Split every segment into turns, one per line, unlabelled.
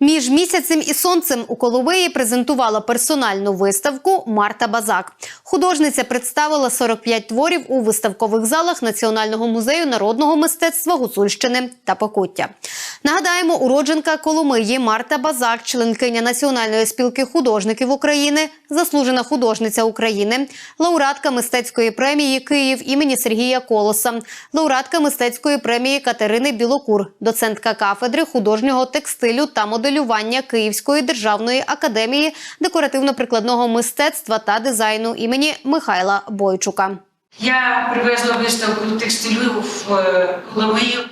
Між місяцем і сонцем у Коловиї презентувала персональну виставку Марта Базак. Художниця представила 45 творів у виставкових залах Національного музею народного мистецтва Гуцульщини та Покуття. Нагадаємо, уродженка Коломиї Марта Базак, членкиня Національної спілки художників України, заслужена художниця України, лауреатка мистецької премії Київ імені Сергія Колоса, лауреатка мистецької премії Катерини Білокур, доцентка кафедри художнього текстилю та моделювання Київської державної академії декоративно-прикладного мистецтва та дизайну імені Михайла Бойчука.
Я привезла виставку текстилю в е,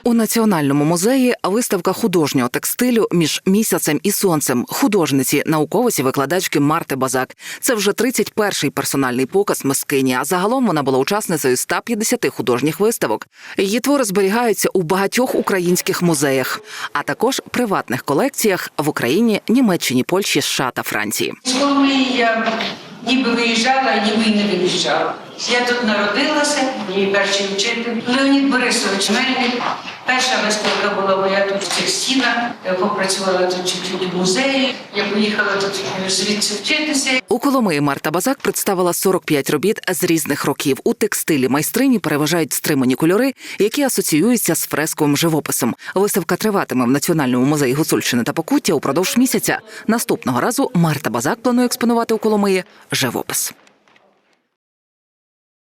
У національному музеї виставка художнього текстилю між місяцем і сонцем художниці, науковиці, викладачки Марти Базак. Це вже 31-й персональний показ мискині. А загалом вона була учасницею 150 художніх виставок. Її твори зберігаються у багатьох українських музеях, а також приватних колекціях в Україні, Німеччині, Польщі, США та Франції.
З я ніби виїжджала, ніби не виїжджала. Я тут народилася, мій перший вчитель Леонід Борисович Мельник. Перша виставка була моя тут в цих стінах. Попрацювала тут чуть-чуть в музеї. Я поїхала тут звідси вчитися.
У Коломиї Марта Базак представила 45 робіт з різних років. У текстилі майстрині переважають стримані кольори, які асоціюються з фресковим живописом. Виставка триватиме в Національному музеї Гуцульщини та Покуття упродовж місяця. Наступного разу Марта Базак планує експонувати у Коломиї живопис.